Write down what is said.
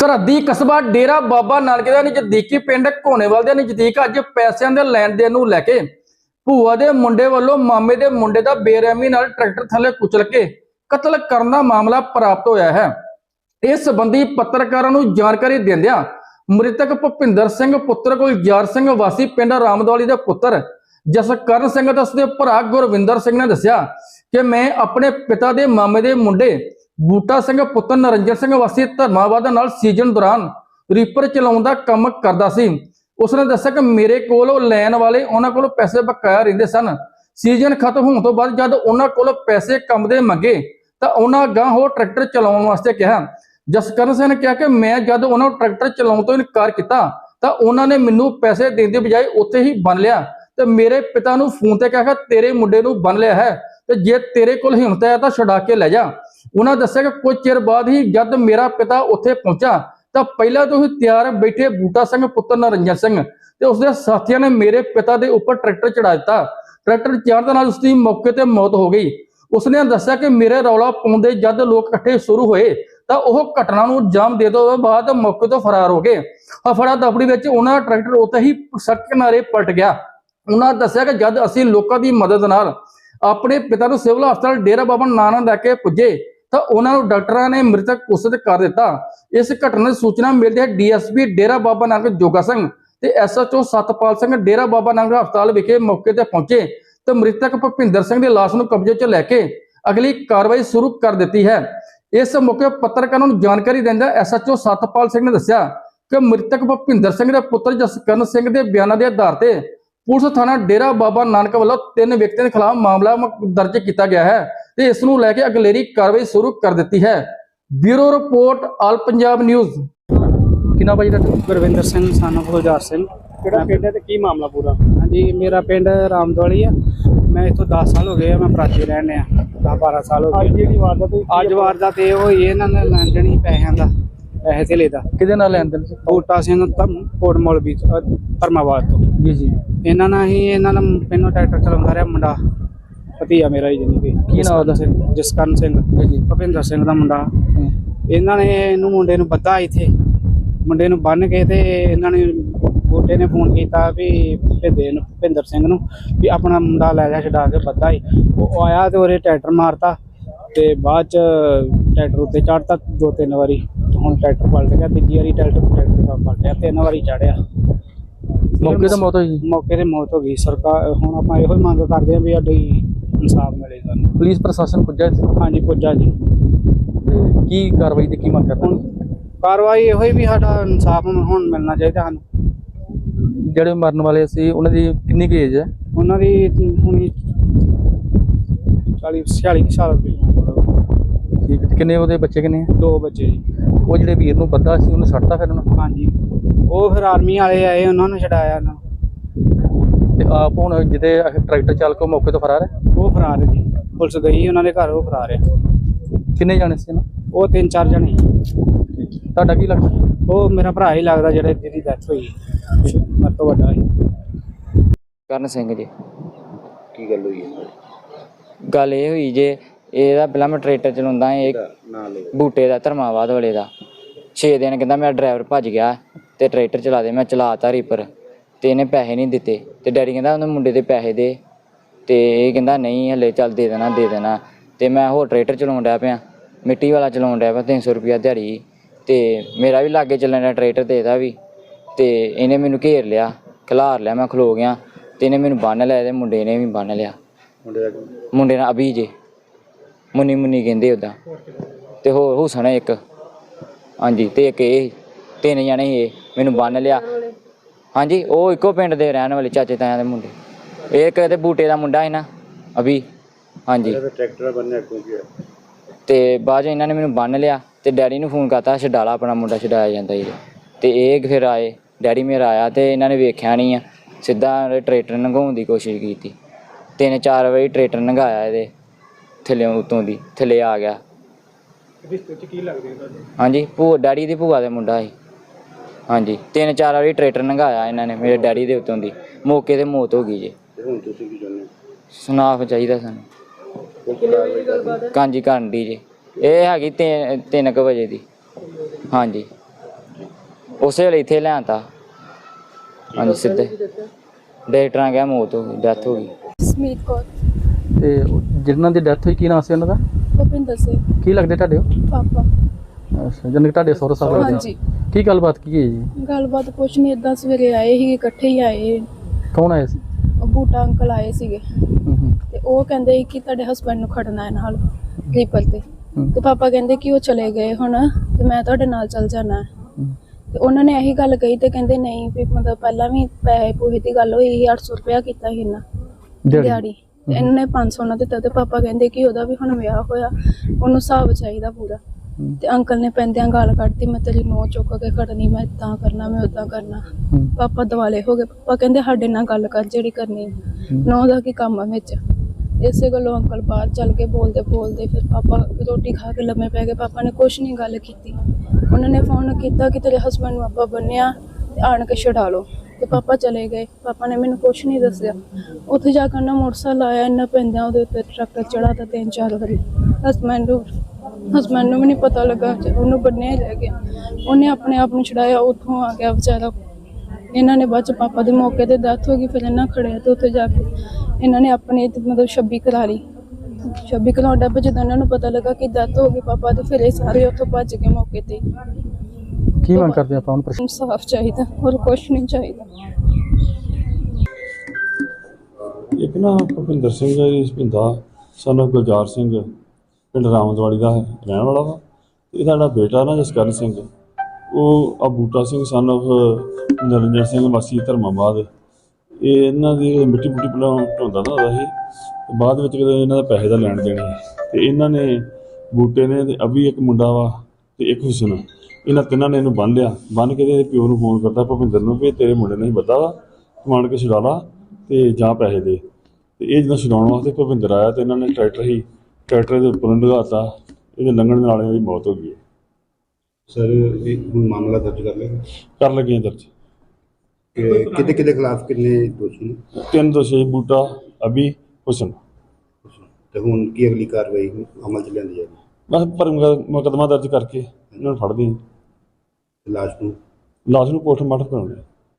ਸਰਹੱਦੀ ਕਸਬਾ ਡੇਰਾ ਬਾਬਾ ਨਾਨਕ ਦਾ ਨਜ਼ਦੀਕੀ ਪਿੰਡ ਘੋਣੇਵਾਲ ਦੇ ਨਜ਼ਦੀਕ ਅੱਜ ਪੈਸਿਆਂ ਦੇ ਲੈਣ ਦੇਣ ਨੂੰ ਲੈ ਕੇ ਭੂਆ ਦੇ ਮੁੰਡੇ ਵੱਲੋਂ ਮਾਮੇ ਦੇ ਮੁੰਡੇ ਦਾ ਬੇਰਹਿਮੀ ਨਾਲ ਟਰੈਕਟਰ ਥੱਲੇ ਕੁਚਲ ਕੇ ਕਤਲ ਕਰਨ ਦਾ ਮਾਮਲਾ ਪ੍ਰਾਪਤ ਹੋਇਆ ਹੈ। ਇਸ ਸੰਬੰਧੀ ਪੱਤਰਕਾਰਾਂ ਨੂੰ ਜਾਣਕਾਰੀ ਦਿੰਦਿਆਂ ਮ੍ਰਿਤਕ ਭੁਪਿੰਦਰ ਸਿੰਘ ਪੁੱਤਰ ਗੁਲਜ਼ਾਰ ਸਿੰਘ ਵਾਸੀ ਪਿੰਡ ਰਾਮਦਵਾਲੀ ਦੇ ਪੁੱਤਰ ਜਸਕਰਨ ਸਿੰਘ ਦਾ ਉਸਦੇ ਭਰਾ ਗੁਰਵਿੰਦਰ ਸਿੰਘ ਨੇ ਦੱਸਿਆ ਕਿ ਮੈਂ ਆਪਣੇ ਪਿਤਾ ਦੇ ਮਾਮੇ ਦੇ ਮੁੰਡੇ ਬੂਟਾ ਸਿੰਘ ਪੁੱਤਰ ਨਰਿੰਦਰ ਸਿੰਘ ਵਾਸੀ ਧਰਮਾਬਾਦ ਨਾਲ ਸੀਜ਼ਨ ਦੌਰਾਨ ਰੀਪਰ ਚਲਾਉਣ ਦਾ ਕੰਮ ਕਰਦਾ ਸੀ। ਉਸਨੇ ਦੱਸਿਆ ਕਿ ਮੇਰੇ ਕੋਲ ਉਹ ਲੈਣ ਵਾਲੇ ਉਹਨਾਂ ਕੋਲ ਪੈਸੇ ਬਕਾਇਆ ਰਹਿੰਦੇ ਸਨ। ਸੀਜ਼ਨ ਖਤਮ ਹੋਣ ਤੋਂ ਬਾਅਦ ਜਦ ਉਹਨਾਂ ਕੋਲ ਪੈਸੇ ਕੰਮ ਦੇ ਮੰਗੇ, ਤਾਂ ਉਹਨਾਂ ਗਾਂ ਉਹ ਟਰੈਕਟਰ ਚਲਾਉਣ ਵਾਸਤੇ ਕਿਹਾ। ਜਸਕਰਨ ਸਿੰਘ ਨੇ ਕਿਹਾ ਕਿ ਮੈਂ ਜਦ ਉਹਨਾਂ ਨੂੰ ਟਰੈਕਟਰ ਚਲਾਉਣ ਤੋਂ ਇਨਕਾਰ ਕੀਤਾ, ਤਾਂ ਉਹਨਾਂ ਨੇ ਮੈਨੂੰ ਪੈਸੇ ਦੇਣ ਦੀ ਬਜਾਏ ਉੱਥੇ ਹੀ ਬੰਨ ਲਿਆ। ਤੇ ਮੇਰੇ ਪਿਤਾ ਨੂੰ ਫੋਨ ਤੇ ਕਿਹਾ ਕਿ ਤੇਰੇ ਮੁੰਡੇ ਨੂੰ ਬੰਨ ਲਿਆ ਹੈ, ਤੇ ਜੇ ਤੇਰੇ ਕੋਲ ਹਿੰਮਤ ਹੈ ਤਾਂ ਛਡਾ ਕੇ ਲੈ ਜਾ। ਉਹਨਾਂ ਦੱਸਿਆ ਕਿ ਕੁਝ ਚਿਰ ਬਾਅਦ ਹੀ ਜਦ ਮੇਰਾ ਪਿਤਾ ਉੱਥੇ ਪਹੁੰਚਾ, ਤਾਂ ਪਹਿਲਾਂ ਤੋਂ ਹੀ ਤਿਆਰ ਬੈਠੇ ਬੂਟਾ ਸਿੰਘ ਪੁੱਤਰ ਨਰਿੰਜਨ ਸਿੰਘ ਤੇ ਉਸਦੇ ਸਾਥੀਆਂ ਨੇ ਮੇਰੇ ਪਿਤਾ ਦੇ ਉੱਪਰ ਟਰੈਕਟਰ ਚੜਾ ਦਿੱਤਾ। ਟਰੈਕਟਰ ਚੜ੍ਹਨ ਨਾਲ ਉਸਦੀ ਮੌਕੇ ਤੇ ਮੌਤ ਹੋ ਗਈ। ਉਸਨੇ ਦੱਸਿਆ ਕਿ ਮੇਰੇ ਰੌਲਾ ਪਾਉਂਦੇ ਜਦ ਲੋਕ ਇਕੱਠੇ ਸ਼ੁਰੂ ਹੋਏ, ਤਾਂ ਉਹ ਘਟਨਾ ਨੂੰ ਅੰਜਾਮ ਦੇ ਤੋਂ ਬਾਅਦ ਮੌਕੇ ਤੋਂ ਫਰਾਰ ਹੋ ਗਏ। ਹਫੜਾ ਦਫੜੀ ਵਿੱਚ ਉਹਨਾਂ ਦਾ ਟਰੈਕਟਰ ਉੱਥੇ ਹੀ ਸੜਕ ਕਿਨਾਰੇ ਪਲਟ ਗਿਆ। ਉਹਨਾਂ ਦੱਸਿਆ ਕਿ ਜਦ ਅਸੀਂ ਲੋਕਾਂ ਦੀ ਮਦਦ ਨਾਲ ਆਪਣੇ ਪਿਤਾ ਨੂੰ ਸਿਵਲ ਹਸਪਤਾਲ ਡੇਰਾ ਬਾਬਾ ਨਾਨਕ ਲੈ ਕੇ ਪੁੱਜੇ, ਤਾਂ ਉਹਨਾਂ ਨੂੰ ਡਾਕਟਰਾਂ ਨੇ ਮ੍ਰਿਤਕ ਘੋਸ਼ਿਤ ਕਰ ਦਿੱਤਾ। ਇਸ ਘਟਨਾ ਦੀ ਸੂਚਨਾ ਮਿਲਦੀ ਡੀਐਸਪੀ ਡੇਰਾ ਬਾਬਾ ਨਾਨਕ ਜੋਗਾ ਸਿੰਘ ਤੇ ਐਸਐਚਓ ਸਤਪਾਲ ਸਿੰਘ ਡੇਰਾ ਬਾਬਾ ਨਾਨਕ ਹਸਪਤਾਲ ਵਿਖੇ ਮੌਕੇ ਤੇ ਪਹੁੰਚੇ, ਤੇ ਮ੍ਰਿਤਕ ਭੁਪਿੰਦਰ ਸਿੰਘ ਦੀ ਲਾਸ਼ ਨੂੰ ਕਬਜ਼ੇ 'ਚ ਲੈ ਕੇ ਅਗਲੀ ਕਾਰਵਾਈ ਸ਼ੁਰੂ ਕਰ ਦਿੱਤੀ ਹੈ। ਇਸ ਮੌਕੇ ਪੱਤਰਕਾਰਾਂ ਨੂੰ ਜਾਣਕਾਰੀ ਦਿੰਦਾ ਐਸਐਚਓ ਸਤਪਾਲ ਸਿੰਘ ਨੇ ਦੱਸਿਆ ਕਿ ਮ੍ਰਿਤਕ ਭੁਪਿੰਦਰ ਸਿੰਘ ਦੇ ਪੁੱਤਰ ਜਸਕਰਨ ਸਿੰਘ ਦੇ ਬਿਆਨਾਂ ਦੇ ਆਧਾਰ ਤੇ ਪੁਲਿਸ ਥਾਣਾ ਡੇਰਾ ਬਾਬਾ ਨਾਨਕ ਵੱਲੋਂ ਤਿੰਨ ਵਿਅਕਤੀਆਂ ਦੇ ਖਿਲਾਫ ਮਾਮਲਾ ਦਰਜ ਕੀਤਾ ਗਿਆ ਹੈ ਤੇ ਇਸ ਨੂੰ ਲੈ ਕੇ ਅਗਲੇਰੀ ਕਾਰਵਾਈ ਸ਼ੁਰੂ ਕਰ ਦਿੱਤੀ ਹੈ। Bureau report all Punjab news. ਕਿੰਨਾ ਵਜੇ ਤੱਕ ਗੁਰਵਿੰਦਰ ਸਿੰਘ ਸਾਨੋ ਗੁਲਜ਼ਾਰ ਸਿੰਘ। ਕਿਹੜਾ ਪਿੰਡ ਹੈ ਤੇ ਕੀ ਮਾਮਲਾ ਪੂਰਾ? ਹਾਂਜੀ ਮੇਰਾ ਪਿੰਡ ਰਾਮਦਵਾਲੀ ਆ। ਮੈਂ ਇੱਥੋਂ 10 ਸਾਲ ਹੋ ਗਏ ਆ ਮੈਂ ਪ੍ਰਾਚੀ ਰਹਿਣ ਆ 10 12 ਸਾਲ ਹੋ ਅੱਜ ਗਏ ਜਿਹੜੀ ਵਾਰਦਾਤ ਹੋਈ ਅੱਜ ਵਾਰਦਾਤ ਇਹ ਹੋਈ ਇਹਨਾਂ ਨੇ ਲੈਣ ਦੇਣੀ ਪੈਸਿਆਂ ਦਾ ਪੈਸੇ ਧੇਲੇ ਦਾ। ਕਿਹਦੇ ਨਾਲ ਲੈਣ ਦੇਣ ਸੀ? ਬੂਟਾ ਸਿੰਘ ਕੋਟ ਮੌਲਵੀ ਧਰਮਾਬਾਦ ਤੋਂ। ਜੀ ਜੀ। ਇਹਨਾਂ ਨਾਲ ਹੀ ਇਹਨਾਂ ਦਾ ਪਿੰਨੋ ਟਰੈਕਟਰ ਚਲਾਉਂਦਾ ਰਿਹਾ ਮੁੰਡਾ ਭਤੀਆ ਮੇਰਾ ਹੀ ਜਾਨੀ ਕਿ ਕੀ ਨਾਮ ਉਹਦਾ? ਸਿੰਘ- ਜਸਕਰਨ ਸਿੰਘ। ਜੀ ਭੁਪਿੰਦਰ ਸਿੰਘ ਦਾ ਮੁੰਡਾ। ਇਹਨਾਂ ਨੇ ਇਹਨੂੰ ਮੁੰਡੇ ਨੂੰ ਬੱਧਾ ਇੱਥੇ। ਮੁੰਡੇ ਨੂੰ ਬੰਨ ਕੇ ਤੇ ਇਹਨਾਂ ਨੇ ਬੋਟੇ ਨੇ ਫੋਨ ਕੀਤਾ ਵੀ ਭਿੰਦੇ ਨੂੰ ਭਿੰਦਰ ਸਿੰਘ ਨੂੰ ਵੀ ਆਪਣਾ ਮੁੰਡਾ ਲੈ ਜਾ ਛਡਾ ਕੇ ਬੱਧਾ ਹੀ ਉਹ ਆਇਆ ਤੇ ਉਹਦੇ ਟਰੈਕਟਰ ਮਾਰਤਾ ਤੇ ਬਾਅਦ ਚ ਟਰੈਕਟਰ ਉੱਤੇ ਚੜਤਾ ਦੋ ਤਿੰਨ ਵਾਰੀ। ਹੁਣ ਟਰੈਕਟਰ ਪਲਟ ਗਿਆ ਤੀਜੀ ਵਾਰੀ ਟਰੈਕਟਰ ਟਰੈਕਟਰ ਪਲਟਿਆ ਤਿੰਨ ਵਾਰੀ ਚੜਿਆ ਮੌਕੇ ਤੇ ਮੌਤ ਹੋਈ ਮੌਕੇ ਤੇ ਮੌਤ ਹੋ ਗਈ। ਸਰਕਾਰ ਹੁਣ ਆਪਾਂ ਇਹੋ ਹੀ ਮੰਗ ਕਰਦੇ ਹਾਂ ਵੀ ਸਾਡੀ ਇਨਸਾਫ ਮਿਲੇ ਸਾਨੂੰ। ਪੁਲਿਸ ਪ੍ਰਸ਼ਾਸਨ ਪੁੱਜਾ ਇੱਥੇ? ਹਾਂਜੀ ਪੁੱਜਾ ਜੀ। ਤੇ ਕੀ ਕਾਰਵਾਈ ਦੀ ਕੀ ਮੰਗ ਕਰਦੇ ਹੁਣ ਕਾਰਵਾਈ ਇਹੋ ਹੀ ਵੀ ਸਾਡਾ ਇਨਸਾਫ ਹੁਣ ਮਿਲਣਾ ਚਾਹੀਦਾ ਸਾਨੂੰ। ਜਿਹੜੇ ਮਰਨ ਵਾਲੇ ਸੀ ਉਹਨਾਂ ਦੀ ਕਿੰਨੀ ਕੁ ਏਜ ਹੈ? ਉਹਨਾਂ ਦੀ ਹੁਣੀ 40 46 ਸਾਲ ਦੀ ਉਮਰ ਆ। ਠੀਕ ਹੈ ਤੇ ਕਿੰਨੇ ਉਹਦੇ ਬੱਚੇ ਕਿੰਨੇ ਆ? ਦੋ ਬੱਚੇ ਜੀ। ਉਹ ਜਿਹੜੇ ਵੀਰ ਨੂੰ ਬੱਧਾ ਸੀ ਉਹਨੂੰ ਛੱਡਤਾ ਫਿਰ ਉਹਨੂੰ? ਹਾਂਜੀ। ਉਹ ਫਿਰ ਆਰਮੀ ਵਾਲੇ ਆਏ ਉਹਨਾਂ ਨੂੰ ਛਡਾਇਆ ਉਹਨਾਂ ਨੂੰ। ਤੇ ਆਪ ਹੁਣ ਜਿਹਦੇ ਟਰੈਕਟਰ ਚਾਲਕ ਉਹ ਮੌਕੇ ਤੋਂ ਫਰਾਰ ਹੈ? ਉਹ ਫਰਾਰ ਹੈ ਜੀ। ਪੁਲਿਸ ਗਈ ਉਹਨਾਂ ਦੇ ਘਰ ਉਹ ਫਰਾਰ ਹੈ। ਕਿੰਨੇ ਜਾਣੇ ਸੀ ਨਾ ਉਹ ਤਿੰਨ ਚਾਰ ਜਣੇ ਤੁਹਾਡਾ ਕੀ ਲੱਗਦਾ? ਉਹ ਮੇਰਾ ਭਰਾ ਹੀ ਲੱਗਦਾ ਜਿਹੜੇ ਜਿਹਦੀ ਡੈਥ ਹੋਈ। ਮੇਰੇ ਤੋਂ ਵੱਡਾ ਸੀ। ਕਰਨ ਸਿੰਘ ਜੀ। ਕੀ ਗੱਲ ਹੋਈ ਹੈ ਗੱਲ ਇਹ ਹੋਈ ਜੇ ਇਹਦਾ ਪਹਿਲਾਂ ਮੈਂ ਟਰੈਕਟਰ ਚਲਾਉਂਦਾ ਇਹ ਬੂਟੇ ਦਾ ਧਰਮਾਬਾਦ ਵਾਲੇ ਦਾ। 6 ਦਿਨ ਕਹਿੰਦਾ ਮੇਰਾ ਡਰਾਈਵਰ ਭੱਜ ਗਿਆ। ਤੇ ਟਰੈਕਟਰ ਚਲਾ ਦੇ ਮੈਂ ਚਲਾਤਾ ਰੀਪਰ ਤੇ ਇਹਨੇ ਪੈਸੇ ਨਹੀਂ ਦਿੱਤੇ ਤੇ ਡੈਡੀ ਕਹਿੰਦਾ ਉਹਨੇ ਮੁੰਡੇ ਦੇ ਪੈਸੇ ਦੇ ਤੇ ਇਹ ਕਹਿੰਦਾ ਨਹੀਂ ਹਲੇ ਚੱਲ ਦੇ ਦੇਣਾ ਦੇ ਦੇਣਾ ਤੇ ਮੈਂ ਹੋਰ ਟਰੈਕਟਰ ਚਲਾਉਣ ਡਿਆ ਪਿਆ ਮਿੱਟੀ ਵਾਲਾ ਚਲਾਉਣ ਡਿਆ ਪਿਆ 300 ਰੁਪਿਆ ਦਿਹਾੜੀ ਤੇ ਮੇਰਾ ਵੀ ਲਾਗੇ ਚੱਲਣ ਡਿਆ ਟਰੈਕਟਰ ਤੇ ਇਹਦਾ ਵੀ ਤੇ ਇਹਨੇ ਮੈਨੂੰ ਘੇਰ ਲਿਆ ਖਿਲਾਰ ਲਿਆ ਮੈਂ ਖਲੋ ਗਿਆ ਤੇ ਇਹਨੇ ਮੈਨੂੰ ਬੰਨ ਲਿਆ ਤੇ ਮੁੰਡੇ ਨੇ ਵੀ ਬੰਨ ਲਿਆ। ਮੁੰਡੇ ਦਾ ਮੁੰਡੇ ਨਾਲ ਅਭੀ ਜੇ ਮੁੰਨੀ ਮੁੰਨੀ ਕਹਿੰਦੇ ਉਦਾਂ ਤੇ ਹੋਰ ਹੁਸਨ ਇੱਕ ਹਾਂਜੀ ਤੇ ਇੱਕ ਇਹ ਤਿੰਨ ਜਣੇ ਇਹ। ਮੈਨੂੰ ਬੰਨ ਲਿਆ। ਹਾਂਜੀ ਉਹ ਇੱਕੋ ਪਿੰਡ ਦੇ ਰਹਿਣ ਵਾਲੇ ਚਾਚੇ ਤਾਇਆਂ ਦੇ ਮੁੰਡੇ। ਇਹ ਇੱਕ ਇਹਦੇ ਬੂਟੇ ਦਾ ਮੁੰਡਾ ਹੈ ਨਾ ਅਭੀ। ਹਾਂਜੀ। ਟਰੈਕਟਰ ਬੰਨਿਆ ਕਿਉਂ ਗਿਆ? ਤੇ ਬਾਅਦ 'ਚ ਇਹਨਾਂ ਨੇ ਮੈਨੂੰ ਬੰਨ ਲਿਆ ਤੇ ਡੈਡੀ ਨੂੰ ਫੋਨ ਕਰਤਾ ਛਡਾਲਾ ਆਪਣਾ ਮੁੰਡਾ ਛਡਾਇਆ ਜਾਂਦਾ ਜੀ ਤੇ ਇਹ ਫਿਰ ਆਏ ਡੈਡੀ ਮੇਰਾ ਆਇਆ ਤੇ ਇਹਨਾਂ ਨੇ ਵੇਖਿਆ ਨਹੀਂ ਆ। ਸਿੱਧਾ ਟਰੈਕਟਰ ਲੰਘਾਉਣ ਦੀ ਕੋਸ਼ਿਸ਼ ਕੀਤੀ। ਤਿੰਨ ਚਾਰ ਵਾਰੀ ਟਰੈਕਟਰ ਲੰਘਾਇਆ ਇਹਦੇ ਥੱਲੇ ਉਤੋਂ ਦੀ ਥੱਲੇ ਆ ਗਿਆ। ਰਿਸ਼ਤੇ ਚ ਕੀ ਲੱਗਦੇ ਹਾਂਜੀ ਭੂਆ ਡੈਡੀ ਦੀ ਭੂਆ ਦੇ ਮੁੰਡਾ ਸੀ। ਹਾਂਜੀ ਤਿੰਨ ਚਾਰ ਵਾਰੀ ਟਰੈਕਟਰ ਲੰਘਾਇਆ ਇਹਨਾਂ ਨੇ ਮੇਰੇ ਡੈਡੀ ਦੇ ਉਤੋਂ ਦੀ। ਮੌਕੇ ਤੇ ਮੌਤ ਹੋ ਗਈ ਜੀ। ਤੇ ਹੁਣ ਤੁਸੀਂ ਕੀ ਚਾਹੁੰਦੇ ਹੋ? ਸੁਨਾਫ ਚਾਹੀਦਾ ਸਾਨੂੰ। ਕਾਂਜੀ ਕਰਨ ਦੀ ਜੀ। ਇਹ ਹੈਗੀ 3 ਕੁ ਵਜੇ ਦੀ। ਹਾਂਜੀ। ਉਸੇ ਵੇਲੇ ਇੱਥੇ ਲਿਆਂਤਾ ਹਾਂਜੀ ਸਿੱਧੇ। ਡਾਕਟਰਾਂ ਕਿਹਾ ਮੌਤ ਹੋ ਗਈ ਡੈਥ ਹੋ ਗਈ। ਸਮੀਤ ਕੌਰ। ਤੇ ਉਹ ਜਿਨ੍ਹਾਂ ਦੀ ਡੈਥ ਹੋਈ ਕੀ ਨਾਂ ਸੀ ਉਹਨਾਂ ਦਾ? ਭੁਪਿੰਦਰ ਸਿੰਘ। ਕੀ ਲੱਗਦੇ ਤੁਹਾਡੇ ਉਹ? ਪਾਪਾ। ਅੱਛਾ ਜਨ ਕਿ ਤੁਹਾਡੇ ਸਹੁਰਾ ਸਾਹਿਬ ਲੱਗਦੇ ਹਾਂਜੀ। ਕੀ ਗੱਲਬਾਤ ਕੀ ਹੈ ਜੀ? ਗੱਲਬਾਤ ਕੁਛ ਨਹੀਂ ਇਦਾਂ ਸਵੇਰੇ ਆਏ ਸੀ ਇਕੱਠੇ ਹੀ ਆਏ। ਕੌਣ ਆਏ ਸੀ? ਉਹ ਬੂਟਾ ਅੰਕਲ ਆਏ ਸੀਗੇ। ਹੂੰ ਹੂੰ। ਤੇ ਉਹ ਕਹਿੰਦੇ ਸੀ ਕਿ ਤੁਹਾਡੇ ਹਸਬੰਡ ਨੂੰ ਖੜਨਾ ਹੈ ਨਾਲ ਰੀਪਰ ਤੇ। ਹੂੰ। ਤੇ ਪਾਪਾ ਕਹਿੰਦੇ ਕਿ ਉਹ ਚਲੇ ਗਏ ਹੁਣ ਤੇ ਮੈਂ ਤੁਹਾਡੇ ਨਾਲ ਚੱਲ ਜਾਣਾ। ਹੈ। ਹੂੰ। ਤੇ ਉਹਨਾਂ ਨੇ ਇਹੀ ਗੱਲ ਕਹੀ ਤੇ ਕਹਿੰਦੇ ਨਹੀਂ ਵੀ ਮਤਲਬ ਪਹਿਲਾਂ ਵੀ ਪੈਸੇ ਪੂਹੇ ਦੀ ਗੱਲ ਹੋਈ ਸੀ 800 ਰੁਪਇਆ ਕੀਤਾ ਸੀ ਇਹਨਾਂ ਦਿਹਾੜੀ। ਤੇ ਇਹਨਾਂ ਨੇ 500 ਨਾ ਦਿੱਤਾ ਤੇ ਪਾਪਾ ਕਹਿੰਦੇ ਕਿ ਉਹਦਾ ਵੀ ਹੁਣ ਵਿਆਹ ਹੋਇਆ ਉਹਨੂੰ ਹਿਸਾਬ ਚਾਹੀਦਾ ਪੂਰਾ। ਤੇ ਅੰਕਲ ਨੇ ਪੈਂਦਿਆਂ ਗਾਲ ਕੱਢਤੀ ਮੈਂ ਤੇਰੀ ਨੋਹ ਚੁੱਕ ਕੇ ਖੜਨੀ ਮੈਂ ਇਦਾਂ ਕਰਨਾ ਮੈਂ ਉਦਾਂ ਕਰਨਾ। ਹੂੰ। ਪਾਪਾ ਦਿਵਾਲੇ ਹੋ ਗਏ। ਪਾਪਾ ਕਹਿੰਦੇ ਸਾਡੇ ਨਾਲ ਗੱਲ ਕਰ ਜਿਹੜੀ ਕਰਨੀ। ਨੋਹ ਦਾ ਕੀ ਕੰਮ ਆ ਵਿੱਚ? ਇਸੇ ਗੱਲੋਂ ਅੰਕਲ ਬਾਹਰ ਚੱਲ ਕੇ ਬੋਲਦੇ ਬੋਲਦੇ ਫਿਰ ਪਾਪਾ ਰੋਟੀ ਖਾ ਕੇ ਲੰਮੇ ਪੈ ਗਏ। ਪਾਪਾ ਨੇ ਕੁਛ ਨਹੀਂ ਗੱਲ ਕੀਤੀ। ਉਹਨਾਂ ਨੇ ਫੋਨ ਕੀਤਾ ਕਿ ਤੇਰੇ ਹਸਬੰਡ ਨੂੰ ਆਪਾਂ ਬੰਨਿਆ ਤੇ ਆਣ ਕੇ ਛਡਾ ਲਓ। ਤੇ ਪਾਪਾ ਚਲੇ ਗਏ। ਪਾਪਾ ਨੇ ਮੈਨੂੰ ਕੁਛ ਨਹੀਂ ਦੱਸਿਆ। ਉੱਥੇ ਜਾ ਕੇ ਉਹਨਾਂ ਮੋਟਰਸਾਈਕਲ ਆਇਆ ਇੰਨਾ ਪੈਂਦਿਆਂ ਉਹਦੇ ਉੱਤੇ ਟਰੱਕ ਚੜਾ ਤਾਂ ਤਿੰਨ ਚਾਰ ਵਾਰੀ। ਹਸਬੰਡ ਨੂੰ ਹਸਬੰਡ ਨੂੰ ਵੀ ਨਹੀਂ ਪਤਾ ਲੱਗਾ ਤੇ ਉਹਨੂੰ ਬੰਨਿਆ ਹੀ ਰਹਿ ਗਿਆ ਉਹਨੇ ਆਪਣੇ ਆਪ ਨੂੰ ਛਡਾਇਆ ਉੱਥੋਂ ਆ ਗਿਆ ਵਿਚਾਰਾ। ਇਹਨਾਂ ਨੇ ਬਾਅਦ ਚ ਪਾਪਾ ਦੇ ਮੌਕੇ ਤੇ ਡੈਥ ਹੋ ਗਈ ਫਿਰ ਇਹਨਾਂ ਖੜਿਆ ਤੇ ਉੱਥੇ ਜਾ ਕੇ ਇਹਨਾਂ ਨੇ ਆਪਣੇ ਤੇ ਮਤਲਬ ਛੱਬੀ ਕਰਾ ਲਈ। ਛੱਬੀ ਕਰਾਉਣ ਦਾ ਜਦੋਂ ਇਹਨਾਂ ਨੂੰ ਪਤਾ ਲੱਗਾ ਕਿ ਡੈਥ ਹੋ ਗਈ ਪਾਪਾ ਤੇ ਫਿਰ ਇਹ ਸਾਰੇ ਉੱਥੋਂ ਭੱਜ ਗਏ ਮੌਕੇ ਤੇ। ਹੀ। ਕੀ ਮੰਗ ਕਰਦੇ ਆਪਾਂ ਹੁਣ ਪ੍ਰਸ਼ਾਸਨ? ਇਨਸਾਫ ਚਾਹੀਦਾ ਹੋਰ ਕੁਛ ਨਹੀਂ ਚਾਹੀਦਾ। ਇੱਕ ਨਾ ਭੁਪਿੰਦਰ ਸਿੰਘ ਜੀ ਭਿੰਦਾ ਸਾਨੂੰ ਗੁਲਜ਼ਾਰ ਸਿੰਘ। ਪਿੰਡ ਰਾਮਦਵਾੜੀ ਦਾ ਰਹਿਣ ਵਾਲਾ ਵਾ ਇਹ ਸਾਡਾ ਬੇਟਾ ਨਾ ਜਸਕਰਨ ਸਿੰਘ। ਉਹ ਆ ਬੂਟਾ ਸਿੰਘ ਸਨ of ਨਰਿੰਦਰ ਸਿੰਘ ਵਾਸੀ ਧਰਮਾਬਾਦ ਇਹ ਇਹਨਾਂ ਦੀ ਮਿੱਟੀ ਮੁੱਟੀ ਪਲਾ ਢੋਂਦਾ ਨਾ ਉਹਦਾ ਸੀ। ਬਾਅਦ ਵਿੱਚ ਕਿਤੇ ਇਹਨਾਂ ਦਾ ਪੈਸੇ ਦਾ ਲੈਣ ਦੇਣ ਸੀ ਤੇ ਇਹਨਾਂ ਨੇ ਬੂਟੇ ਨੇ ਤੇ ਅਭੀ ਇੱਕ ਮੁੰਡਾ ਵਾ ਤੇ ਇੱਕ ਹੁਸਨ। ਇਹਨਾਂ ਤਿੰਨਾਂ ਨੇ ਇਹਨੂੰ ਬੰਨ ਲਿਆ। ਬੰਨ ਕੇ ਇਹਦੇ ਪਿਓ ਨੂੰ ਫੋਨ ਕਰਤਾ ਭੁਪਿੰਦਰ ਨੂੰ ਵੀ ਤੇਰੇ ਮੁੰਡੇ ਨੇ ਹੀ ਬੱਦਾ ਵਾ। ਤੂੰ ਕੇ ਛੁਡਾ ਲਾ ਤੇ ਜਾਂ ਪੈਸੇ ਦੇ। ਤੇ ਇਹ ਜਦੋਂ ਛਡਾਉਣ ਵਾਸਤੇ ਭੁਪਿੰਦਰ ਆਇਆ ਤੇ ਇਹਨਾਂ ਨੇ ਟਰੈਕਟਰ ਹੀ ਟਰੈਕਟਰ ਦੇ ਉੱਪਰ ਨੂੰ ਲਗਾਤਾ ਇਹਦੇ ਲੰਘਣ ਨਾਲ ਇਹਦੀ ਮੌਤ ਹੋ ਗਈ ਹੈ। ਸਰ ਇਹ ਹੁਣ ਮਾਮਲਾ ਦਰਜ ਕਰ ਲਿਆ? ਕਰ ਲੱਗੇ ਹਾਂ ਦਰਜ। ਕਿਤੇ ਕਿਤੇ ਖਿਲਾਫ ਕਿੰਨੇ ਦੋਸ਼ੀ ਨੇ? ਤਿੰਨ ਛੇ ਬੂਟਾ ਅਭੀ ਹੁਸਨ। ਤੇ ਹੁਣ ਕੀ ਅਗਲੀ ਕਾਰਵਾਈ ਅਮਲ ਚ ਲਿਆਂਦੀ ਜਾਵੇ ਬਸ ਪਰ ਮੁਕਦਮਾ ਦਰਜ ਕਰਕੇ ਇਹਨਾਂ ਨੂੰ ਫੜਦੇ ਹਾਂ ਲਾਸ਼ ਨੂੰ? ਲਾਸ਼ ਨੂੰ ਪੋਸਟਮਾਰਟਮ ਕਰਾਉਣਾ।